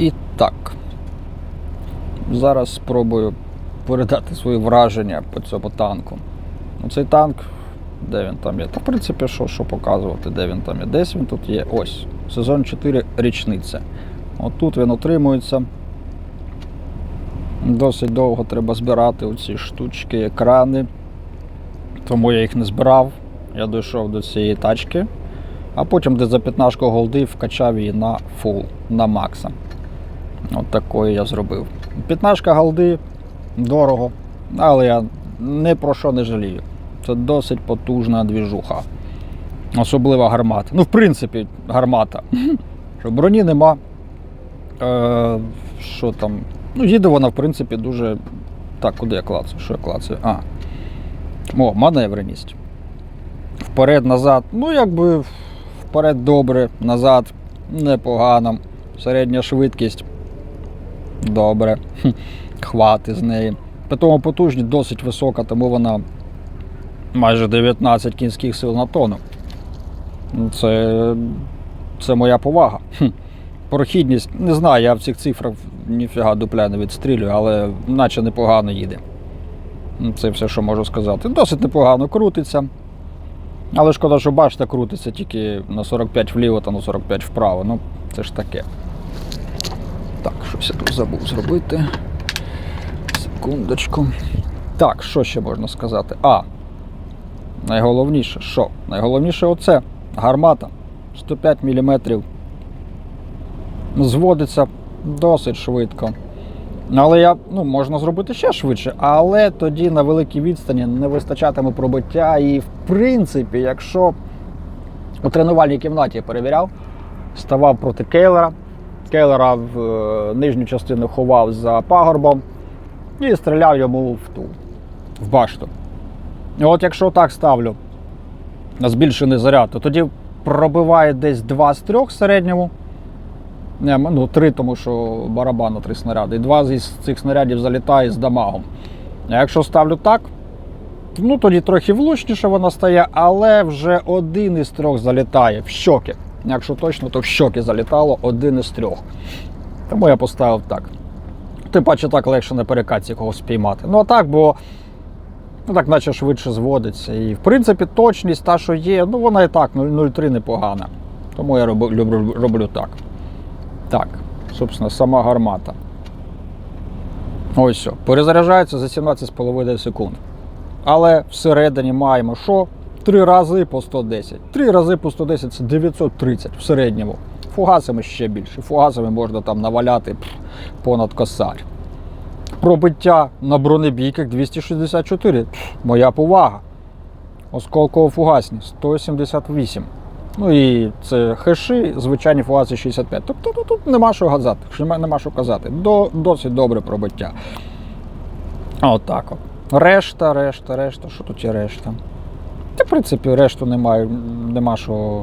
І так. Зараз спробую передати свої враження по цьому танку. Ну, Цей танк, де він там є? Та в принципі, що, що показувати, де він там є? Десь він тут є. Ось. Сезон 4 річниця. Отут він отримується. Досить довго треба збирати оці штучки, екрани. Тому я їх не збирав. Я дійшов до цієї тачки. А потім десь за 15 голди вкачав її на фул, на макса. От такої я зробив. 15 голди дорого, але я ні про що не жалію. Це досить потужна двіжуха. Особливо гармата. Ну, в принципі, гармата. Що броні нема. Е, що там? Ну, їде вона, в принципі, дуже. Так, куди я клацаю? Що я клацаю? А. О, маневреність. Вперед, назад. Ну, якби вперед добре, назад непогано. Середня швидкість. Добре. Хвати з неї. При тому потужність досить висока, тому вона майже 19 кінських сил на тонну. Ну, Це, це моя повага. Прохідність, не знаю, я в цих цифрах ніфіга дупля не відстрілюю, але наче непогано їде. Ну, Це все, що можу сказати. Досить непогано крутиться. Але шкода, що башта крутиться тільки на 45 вліво та на 45 вправо. Ну, це ж таке. Щось я тут забув зробити. Секундочку. Так, що ще можна сказати? А. Найголовніше, що? Найголовніше оце. Гармата. 105 мм. Зводиться досить швидко. Але я, ну, можна зробити ще швидше, але тоді на великій відстані не вистачатиме пробиття. І в принципі, якщо у тренувальній кімнаті перевіряв, ставав проти Кейлера. Кейлера в е, нижню частину ховав за пагорбом і стріляв йому в ту, в башту. І от якщо так ставлю на збільшений заряд, то тоді пробиває десь 2 з 3 в середньому. Не, ну, три, тому що барабан на три снаряди. І два з цих снарядів залітає з дамагом. А якщо ставлю так, ну тоді трохи влучніше вона стає, але вже один із трьох залітає в щоки. Якщо точно, то в щоки залітало один із трьох. Тому я поставив так. Тим паче так легше на перекатці когось спіймати. Ну а так, бо ну, так наче швидше зводиться. І в принципі точність та, що є, ну вона і так 0,03 непогана. Тому я роблю, роблю, роблю так. Так, собственно, сама гармата. Ось все. Перезаряджається за 17,5 секунд. Але всередині маємо що? Три рази по 110. Три рази по 110 це 930 в середньому. Фугасами ще більше. Фугасами можна там наваляти понад косарь. Пробиття на бронебійках 264. Моя повага. Осколково фугасні 178. Ну і це хеші, звичайні фугаси 65. Тобто ну, тут нема що казати. Нема, що казати. До, досить добре пробиття. А от от. Решта, решта, решта. Що тут є решта? Та, в принципі, решту немає, нема що,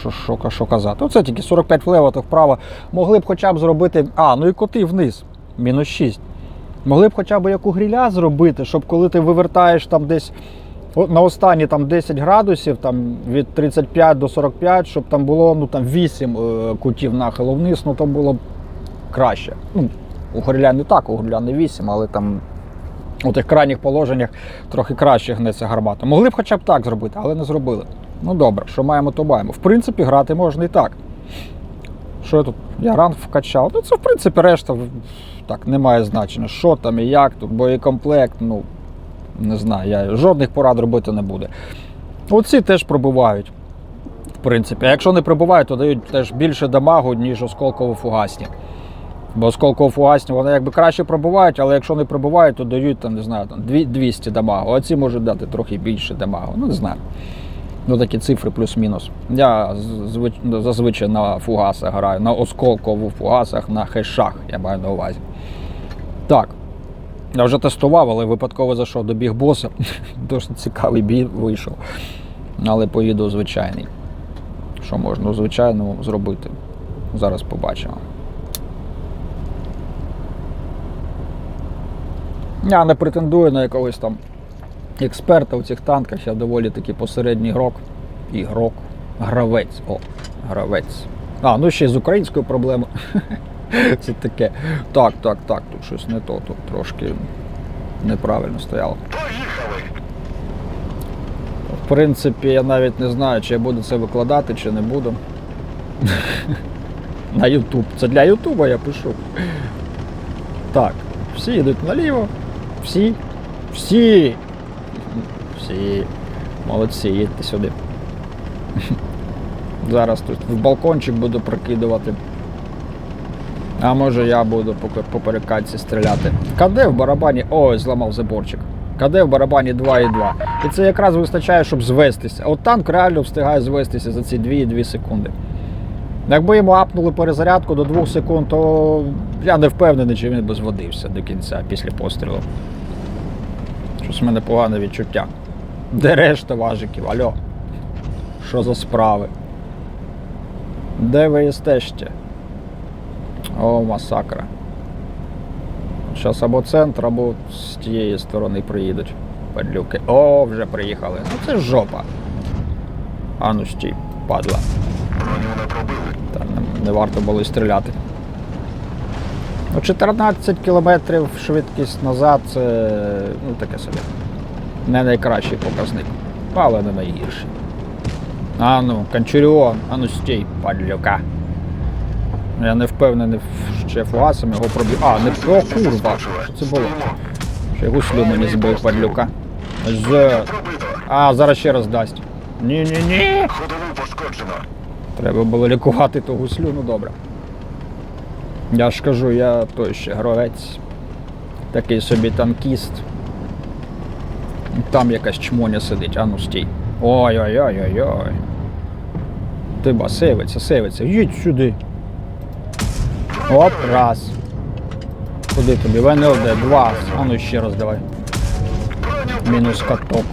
що, що, що, казати. Оце тільки 45 влево, то вправо. Могли б хоча б зробити. А, ну і коти вниз. Мінус 6. Могли б хоча б як у гріля зробити, щоб коли ти вивертаєш там десь на останні там 10 градусів, там від 35 до 45, щоб там було ну, там 8 е, кутів нахилу вниз, ну то було б краще. Ну, у горіля не так, у горіля не 8, але там у тих крайніх положеннях трохи краще гнеться гармата. Могли б хоча б так зробити, але не зробили. Ну добре, що маємо, то маємо. В принципі, грати можна і так. Що я тут? Я ранг вкачав. Ну це в принципі решта так не має значення. Що там і як тут, боєкомплект, ну не знаю, я жодних порад робити не буде. Оці теж пробивають. В принципі, а якщо не пробивають, то дають теж більше дамагу, ніж осколково-фугасні. Бо осколково-фугасні вони якби краще пробивають, але якщо не пробивають, то дають там, не знаю, там 200 дамагу. А ці можуть дати трохи більше дамагу. Ну, не знаю. Ну, такі цифри плюс-мінус. Я звич- зазвичай на фугасах граю, на осколково фугасах, на хешах, я маю на увазі. Так. Я вже тестував, але випадково зайшов до біг боса. Досить цікавий бій вийшов. Але по відео звичайний. Що можна у звичайному зробити? Зараз побачимо. Я не претендую на якогось там експерта у цих танках. Я доволі таки посередній грок. Ігрок. Гравець. О, гравець. А, ну ще й з українською проблемою. Це таке. Так, так, так, тут щось не то, тут трошки неправильно стояло. Поїхали! В принципі, я навіть не знаю, чи я буду це викладати, чи не буду. На Ютуб. Це для Ютуба я пишу. Так, всі йдуть наліво. Всі. Всі. Всі. Молодці, їдьте сюди. Зараз тут в балкончик буду прокидувати. А може я буду по, по перекатці стріляти. КД в барабані. Ой, зламав заборчик. КД в барабані 2,2. І це якраз вистачає, щоб звестися. От танк реально встигає звестися за ці 2,2 секунди. Якби йому апнули перезарядку до 2 секунд, то я не впевнений, чи він би зводився до кінця після пострілу. Щось в мене погане відчуття. Де решта важиків? Альо? Що за справи? Де ви єсте ще? О, масакра. Зараз або центр, або з тієї сторони приїдуть. Падлюки. О, вже приїхали. Ну це жопа. А ну стій, падла. Та не, не варто було й стріляти. Ну, 14 кілометрів швидкість назад це ну, таке собі. Не найкращий показник, але не найгірший. А ну, Канчуріон, а ну стій, падлюка. Я не впевнений, ще фугасом його пробив. А, не о, курва. Що це було? Ще гуслю мені збив падлюка. З... А, зараз ще раз дасть. Ні-ні-ні. Ходову пошкоджено. Треба було лікувати ту гуслю, ну добре. Я ж кажу, я той ще гравець. Такий собі танкіст. Там якась чмоня сидить, а ну стій. Ой-ой-ой-ой-ой. Ти ба, сейвиться, сейвиться. Їдь сюди. Оп, раз. Куди тобі? ВНЛД, два. А ну ще раз давай. Мінус каток.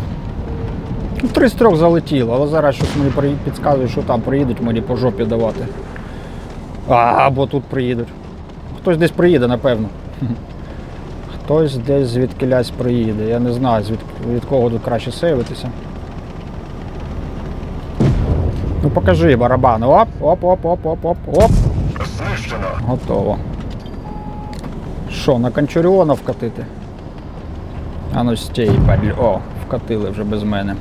Ну, три з трьох залетіло, але зараз щось мені підказує, що там приїдуть мені по жопі давати. А, або тут приїдуть. Хтось десь приїде, напевно. Хтось десь звідкилясь приїде. Я не знаю, звід, від кого тут краще сейвитися. Ну покажи барабан. Оп, оп, оп, оп, оп, оп, оп. Знищено. Готово. Що, на Кончуріона вкатити? А ну стій, падлю. О, вкатили вже без мене.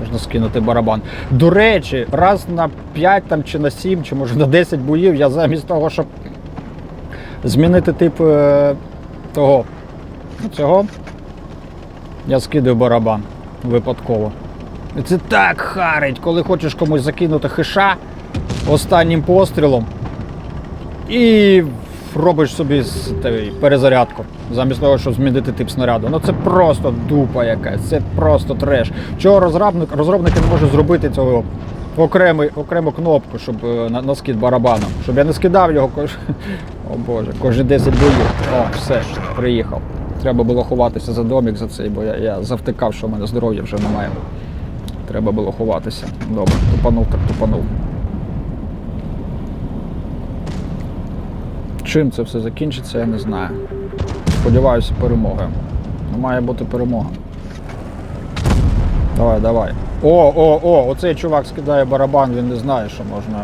Можна скинути барабан. До речі, раз на 5 там, чи на 7, чи може на 10 боїв, я замість того, щоб змінити тип е, того цього, я скидаю барабан випадково. І це так харить, коли хочеш комусь закинути хиша останнім пострілом і робиш собі перезарядку, замість того, щоб змінити тип снаряду. Ну це просто дупа якась, це просто треш. Чого розробник, розробники не можуть зробити цього окремий, окрему кнопку, щоб е, на, на скид барабану, щоб я не скидав його кож... О Боже, кожні 10 боїв. О, все, приїхав. Треба було ховатися за домік за цей, бо я, я завтикав, що в мене здоров'я вже немає. Треба було ховатися. Добре, тупанув, так тупанув. Чим це все закінчиться, я не знаю. Сподіваюся, перемогою. Ну, має бути перемога. Давай, давай. О, о, о, оцей чувак скидає барабан, він не знає, що можна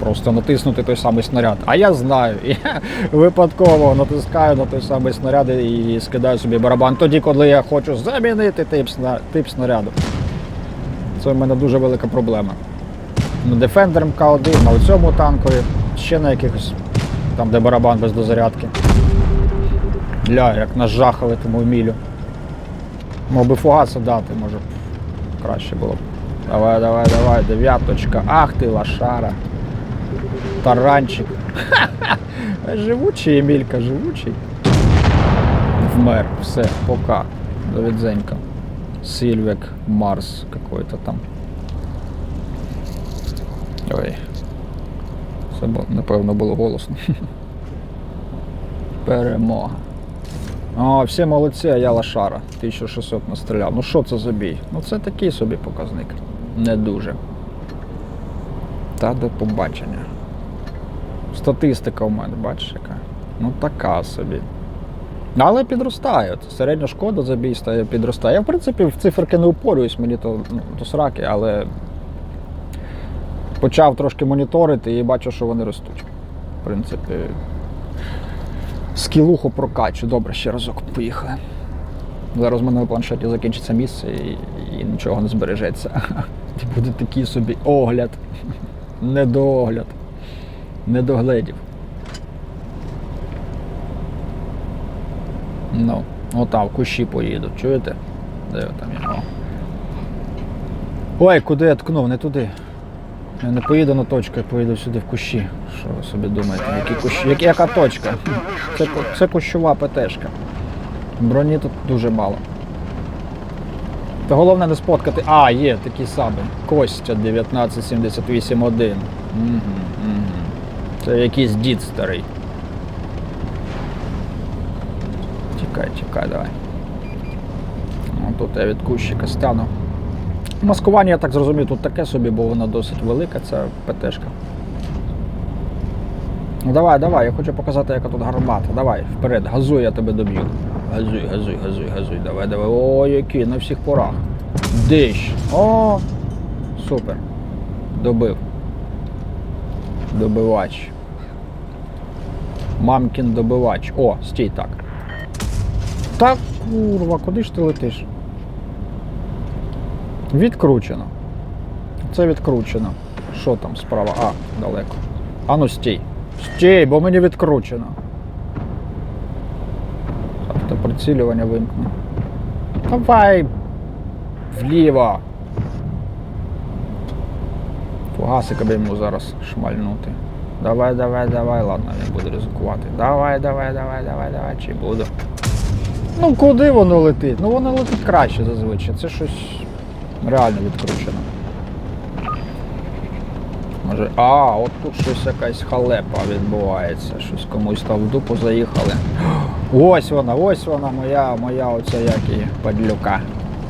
просто натиснути той самий снаряд. А я знаю. Я випадково натискаю на той самий снаряд і скидаю собі барабан. Тоді, коли я хочу замінити тип, тип снаряду. Це в мене дуже велика проблема. На Defender МК-1, на цьому танкові, ще на якихось там, де барабан без дозарядки. Ля, як нажахали тому вмілю. Мог би фугаса дати, може краще було б. Давай, давай, давай, дев'яточка. Ах ти лошара. Таранчик. Ха-ха. Живучий Емілька, живучий. Вмер, все, пока. До відзенька. Сильвек Марс какой-то там. Ой. Це напевно було голосно. Перемога. О, всі молодці, а я лошара. 1600 настріляв. Ну що це за бій? Ну це такий собі показник. Не дуже. Та до побачення. Статистика у мене, бачиш яка? Ну така собі. Але підростає. Середня шкода за бій стає підростає. Я, в принципі, в циферки не упорююсь, мені то, ну, то сраки, але почав трошки моніторити і бачу, що вони ростуть. В принципі, скілуху прокачу. Добре, ще разок поїхали. Зараз в мене на планшеті закінчиться місце і, і нічого не збережеться. Буде такий собі огляд. Недоогляд. Недогледів. Ну, отам в кущі поїду, чуєте? Де там його? Ой, куди я ткнув, не туди. Я не поїду на точку, я поїду сюди в кущі. Що ви собі думаєте? Які кущі? Як, яка точка? Це, це кущова ПТшка. Броні тут дуже мало. Та головне не споткати. А, є такі самі. Костя 1978-1. Угу, угу. Це якийсь дід старий. Чекай, чекай, давай. Ну, тут я від кущика стану. Маскування, я так зрозумів, тут таке собі, бо вона досить велика, ця ПТшка. Ну давай, давай, я хочу показати, яка тут гармата. Давай, вперед, газуй, я тебе доб'ю. Газуй, газуй, газуй, газуй, давай, давай. О, який, на всіх порах. Дищ. О! Супер. Добив. Добивач. Мамкін добивач. О, стій так. Так, курва, куди ж ти летиш? Відкручено. Це відкручено. Що там справа? А, далеко. А ну стій. Стій, бо мені відкручено. Автоприцілювання вимкну. Давай. Вліво. Фугасика би йому зараз шмальнути. Давай, давай, давай, ладно, він буде ризикувати. Давай, давай, давай, давай, давай, чи буду. Ну куди воно летить? Ну воно летить краще зазвичай. Це щось реально відкручено. Може. А, от тут щось якась халепа відбувається. Щось комусь там в дупу заїхали. Ось вона, ось вона, моя, моя оця як її падлюка.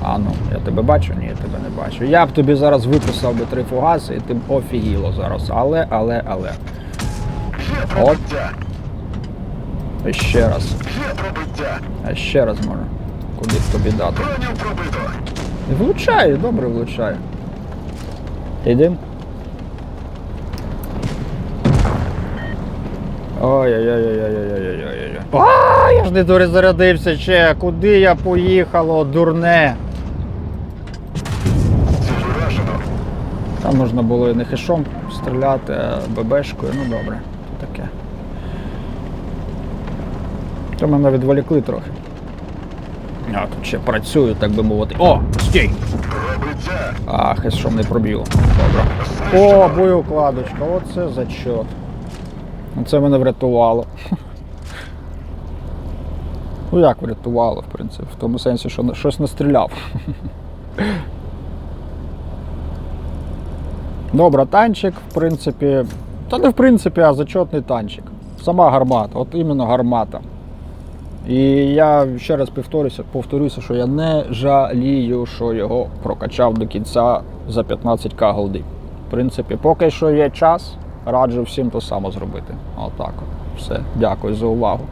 А ну, я тебе бачу? Ні, я тебе не бачу. Я б тобі зараз виписав би три фугаси, і ти б офігіло зараз. Але, але, але. Пробиття! І ще раз. А ще раз може. Куди б тобі дати? Влучаю, добре влучаю. Йдем. Ой-ой-ой-ой-ой-ой-ой-ой-ой. А, я ж не дорозарядився ще. Куди я поїхало, дурне? Там можна було і не хешом стріляти, а ББшкою. Ну добре, таке. То мене відволікли трохи. А тут ще працюю, так би мовити. О, стій! А, хешом не проб'ю. Добре. О, боєукладочка, оце зачот. Це мене врятувало. Ну як врятувало, в принципі, в тому сенсі, що щось настріляв. Добре, танчик, в принципі. Та не в принципі, а зачетний танчик. Сама гармата, от іменно гармата. І я ще раз повторюся, повторюся, що я не жалію, що його прокачав до кінця за 15к голди. В принципі, поки що є час, раджу всім то саме зробити. Отак от. Все. Дякую за увагу.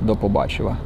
До побачення.